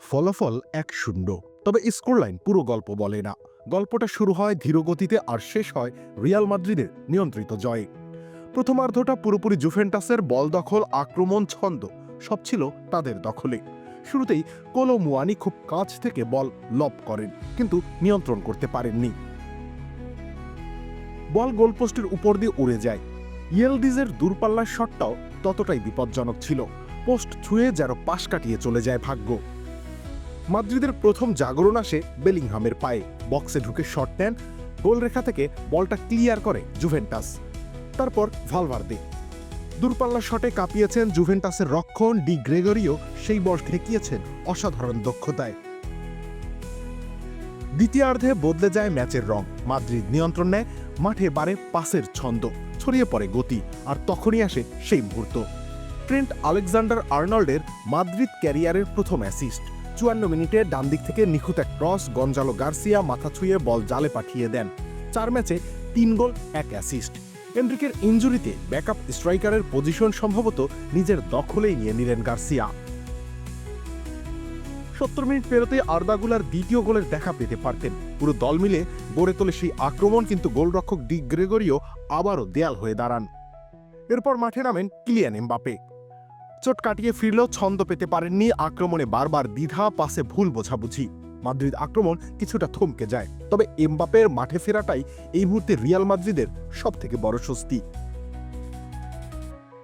ফলাফল এক শূন্য। তবে স্কোরলাইন পুরো গল্প বলে না। গল্পটা শুরু হয় ধীরগতিতে আর শেষ হয় রিয়াল মাদ্রিদের নিয়ন্ত্রিত জয়ে। প্রথমার্ধটা পুরোপুরি জুভেন্টাসের বল দখল, আক্রমণ, ছন্দ সব ছিল তাদের দখলে। শুরুতেই কোলো মুয়ানি খুব কাছ থেকে বল লব করেন, কিন্তু নিয়ন্ত্রণ করতে পারেননি। বল গোলপোস্টের উপর দিয়ে উড়ে যায়। ইয়েলডিজের দূরপাল্লার শটটাও ততটাই বিপজ্জনক ছিল। পোস্ট ছুঁয়ে যেন পাশ কাটিয়ে চলে যায় ভাগ্য। মাদ্রিদের প্রথম জাগরণ আসে বেলিংহামের পায়ে। বক্সে ঢুকে শট নেন, গোলরেখা থেকে বলটা ক্লিয়ার করে জুভেন্টাস। তারপর ভালভার্দে। দূরপাল্লা শটে কাঁপিয়েছেন জুভেন্টাসের রক্ষণ ডি গ্রেগরিও, সেই বল ঠেকিয়েছেন অসাধারণ দক্ষতায়। দ্বিতীয়ার্ধে বদলে যায় ম্যাচের রং। মাদ্রিদ নিয়ন্ত্রণ নেয়, মাঠে বাড়ে পাসের ছন্দ, ছড়িয়ে পড়ে গতি, আর তখনই আসে সেই মুহূর্ত। ট্রেন্ট আলেকজান্ডার আর্নল্ডের মাদ্রিদ ক্যারিয়ারের প্রথম অ্যাসিস্ট। চুয়ান্ন মিনিটে ডান দিক থেকে নিখুঁত এক ক্রস গঞ্জালো গার্সিয়া মাথা ছুঁয়ে বল জালে পাঠিয়ে দেন। চার ম্যাচে তিন গোল, এক অ্যাসিস্ট এন্ড্রিকের ইঞ্জুরিতে ব্যাকআপ স্ট্রাইকারের পজিশন সম্ভবত নিজের দখলেই নিয়ে নিলেন গার্সিয়া। সত্তর মিনিট পেরোতে আর্দাগুলার দ্বিতীয় গোলের দেখা পেতে পারতেন। পুরো দল মিলে গড়ে তোলে সেই আক্রমণ, কিন্তু গোলরক্ষক ডি গ্রেগরিও আবারও দেয়াল হয়ে দাঁড়ান। এরপর মাঠে নামেন কিলিয়ান এমবাপে চোট কাটিয়ে ফিরলেও ছন্দ পেতে পারেননি আক্রমণে বারবার দ্বিধা, পাশে ভুল বোঝাবুঝি। মাদ্রিদ আক্রমণ কিছুটা থমকে যায়, তবে এমবাপের মাঠে ফেরাটাই এই মুহূর্তে রিয়াল মাদ্রিদের সব থেকে বড় স্বস্তি।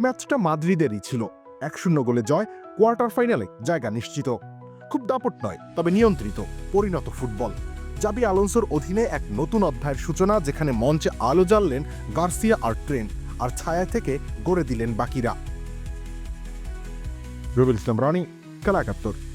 ম্যাচটা মাদ্রিদেরই ছিল, এক শূন্য গোলে জয়, কোয়ার্টার ফাইনালে জায়গা নিশ্চিত। খুব দাপট নয়, তবে নিয়ন্ত্রিত, পরিণত ফুটবল। জাবি আলোনসোর অধীনে এক নতুন অধ্যায়ের সূচনা, যেখানে মঞ্চে আলো জ্বাললেন গার্সিয়া আর ট্রেন্ট আর ছায়া থেকে গড়ে দিলেন বাকিরা। Robert Lambroni, Calacaptor.